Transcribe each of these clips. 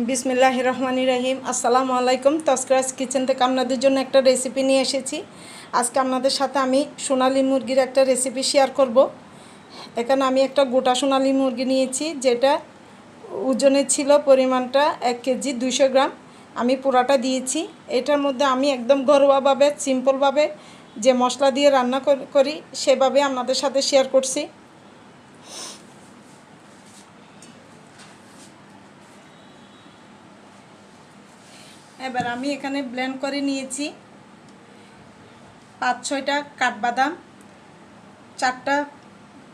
বিসমিল্লাহ রহমানি রহিম আসসালামু আলাইকুম। তস্করাজ কিচেন থেকে আপনাদের জন্য একটা রেসিপি নিয়ে এসেছি। আজকে আপনাদের সাথে আমি সোনালি মুরগির একটা রেসিপি শেয়ার করব। এখানে আমি একটা গোটা সোনালি মুরগি নিয়েছি, যেটা ওজনে ছিল পরিমাণটা এক কেজি দুইশো গ্রাম। আমি পুরাটা দিয়েছি। এটার মধ্যে আমি একদম ঘরোয়াভাবে সিম্পলভাবে যে মশলা দিয়ে রান্না করি সেভাবে আপনাদের সাথে শেয়ার করছি। এবার আমি এখানে ব্লেন্ড করে নিয়েছি পাঁচ, ছয়টা কাঠবাদাম, চারটা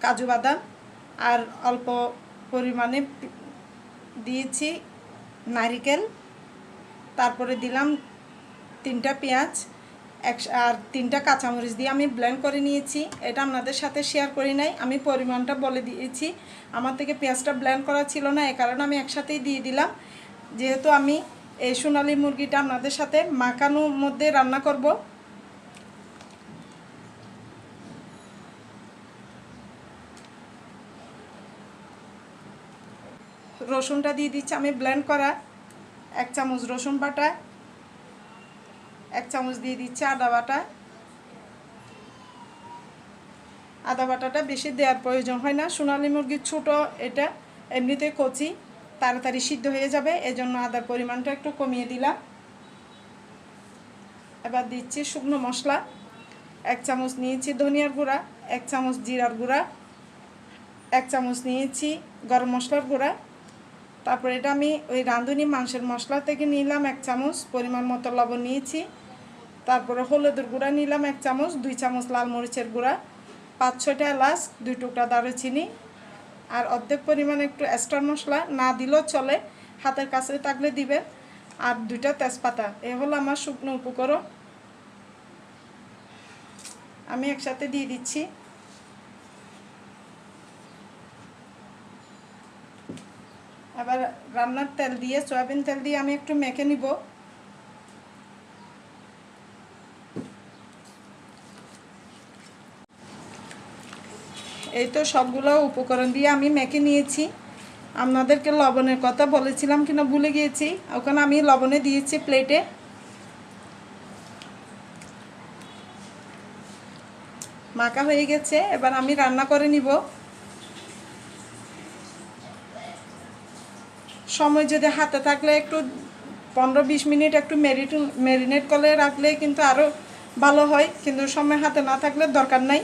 কাজু বাদাম আর অল্প পরিমাণে দিয়েছি নারিকেল। তারপরে দিলাম তিনটা পেঁয়াজ, এক, আর তিনটা কাঁচামরিচ দিয়ে আমি ব্লেন্ড করে নিয়েছি। এটা আপনাদের সাথে শেয়ার করি নাই, আমি পরিমাণটা বলে দিয়েছি। আমার থেকে পেঁয়াজটা ব্লেন্ড করা ছিল না, এ কারণে আমি একসাথেই দিয়ে দিলাম। যেহেতু আমি এই সোনালি মুরগিটা আপনাদের সাথে মাখানোর মধ্যে রান্না করব। রসুনটা দিয়ে দিচ্ছি, আমি ব্লেন্ড করা এক চামচ রসুন বাটা, এক চামচ দিয়ে দিচ্ছি আদা বাটা। আদা বাটাটা বেশি দেওয়ার প্রয়োজন হয় না। সোনালি মুরগির ছোটো এটা, এমনিতে কচি। তাড়াতাড়ি সিদ্ধ হয়ে যাবে, এজন্য আদার পরিমাণটা একটু কমিয়ে দিলাম। এবার দিচ্ছি শুকনো মশলা, এক চামচ নিয়েছি ধনিয়ার গুঁড়া, এক চামচ জিরার গুঁড়া, এক চামচ নিয়েছি গরম মশলার গুঁড়া। তারপর এটা আমি ওই রাঁধুনি মাংসের মশলা থেকে নিলাম এক চামচ, পরিমাণ মতো লবণ নিয়েছি। তারপরে হলুদের গুঁড়া নিলাম এক চামচ, দুই চামচ লাল মরিচের গুঁড়া, পাঁচ ছয়টা এলাচ, দুই টুকরা দারুচিনি আর অর্ধেক পরিমাণ একটু এক্সট্রা মশলা না দিলেও চলে, হাতের কাছে থাকলে দিবেন। আর দুইটা তেজপাতা, এ হলো আমার শুকনো উপকরণ। আমি একসাথে দিয়ে দিচ্ছি। আবার রান্নার তেল দিয়ে, সয়াবিন তেল দিয়ে আমি একটু মেখে নিব। এই তো সবগুলো উপকরণ দিয়ে আমি মেখে নিয়েছি। আপনাদেরকে লবণের কথা বলেছিলাম কিনা ভুলে গিয়েছি। ওখানে আমি লবণে দিয়েছি প্লেটে মাখা হয়ে গেছে, এবার আমি রান্না করে নিব। সময় যদি হাতে থাকলে একটু পনেরো বিশ মিনিট একটু মেরিট ম্যারিনেট করে রাখলে কিন্তু আরও ভালো হয়। কিন্তু সময় হাতে না থাকলে দরকার নাই।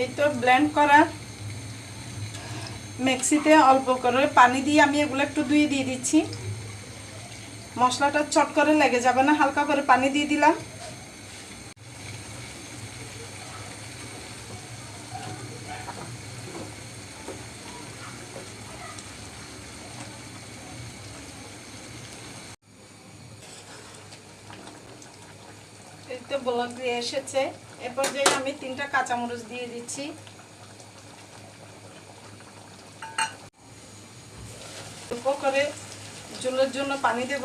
এই তো ব্লেন্ড করা মিক্সিতে অল্প করে পানি দিয়ে আমি এগুলো একটু ধুয়ে দিয়ে দিচ্ছি। মশলাটা চট করে লেগে যাবে না, হালকা করে পানি দিয়ে দিলাম। এই তো ব্লক দিয়ে এসেছে। এরপর যে আমি তিনটা কাঁচামরিচ দিয়ে দিচ্ছি। অল্প করে ঝোলের জন্য পানি দেব।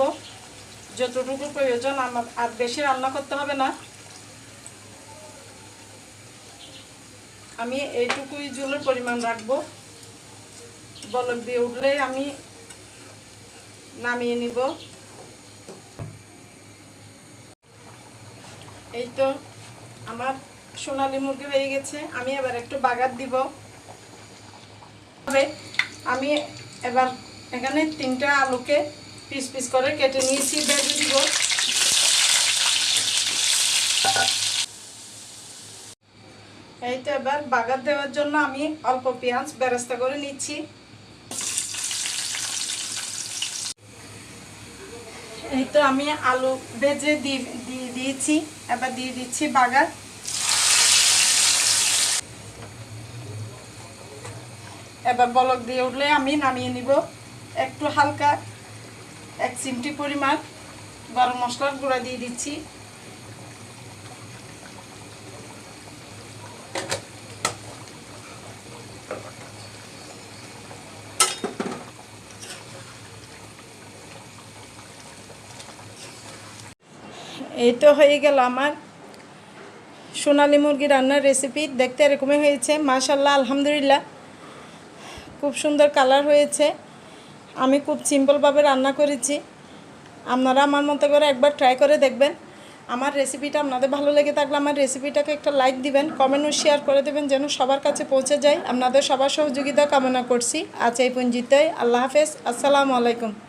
যতটুকু প্রয়োজন আমার, আর বেশি রান্না করতে হবে না। আমি এইটুকুই ঝোলের পরিমাণ রাখব। বলক দিয়ে উঠলে আমি নামিয়ে নিব। এই তো আমার সোনালি মুরগি হয়ে গেছে। আমি এবার একটু বাগার দিব। তবে আমি এবার এখানে তিনটা আলুকে পিস পিস করে কেটে নিয়েছি বেজে দিব। এই তো এবার বাগার দেওয়ার জন্য আমি অল্প পেঁয়াজ বেরেস্তা করে নিচ্ছি। এই তো আমি আলু ভেজে দিয়ে দিয়ে দিয়েছি, এবার দিয়ে দিচ্ছি বাগার। এবার বলক দিয়ে উঠলে আমি নামিয়ে নিব। একটু হালকা এক চিমটি পরিমাণ গরম মশলার গুঁড়া দিয়ে দিচ্ছি। এই তো হয়ে গেল আমার সোনালি মুরগি রান্নার রেসিপি দেখতে এরকমই হয়েছে মাশাল্লাহ আলহামদুলিল্লাহ। খুব সুন্দর কালার হয়েছে। আমি খুব সিম্পলভাবে রান্না করেছি। আপনারা আমার মতো করে একবার ট্রাই করে দেখবেন। আমার রেসিপিটা আপনাদের ভালো লেগে থাকলে আমার রেসিপিটাকে একটা লাইক দিবেন কমেন্টও শেয়ার করে দেবেন যেন সবার কাছে পৌঁছে যায়। আপনাদের সবার সহযোগিতা কামনা করছি। আজ এই আল্লাহ হাফেজ। আসসালামু আলাইকুম।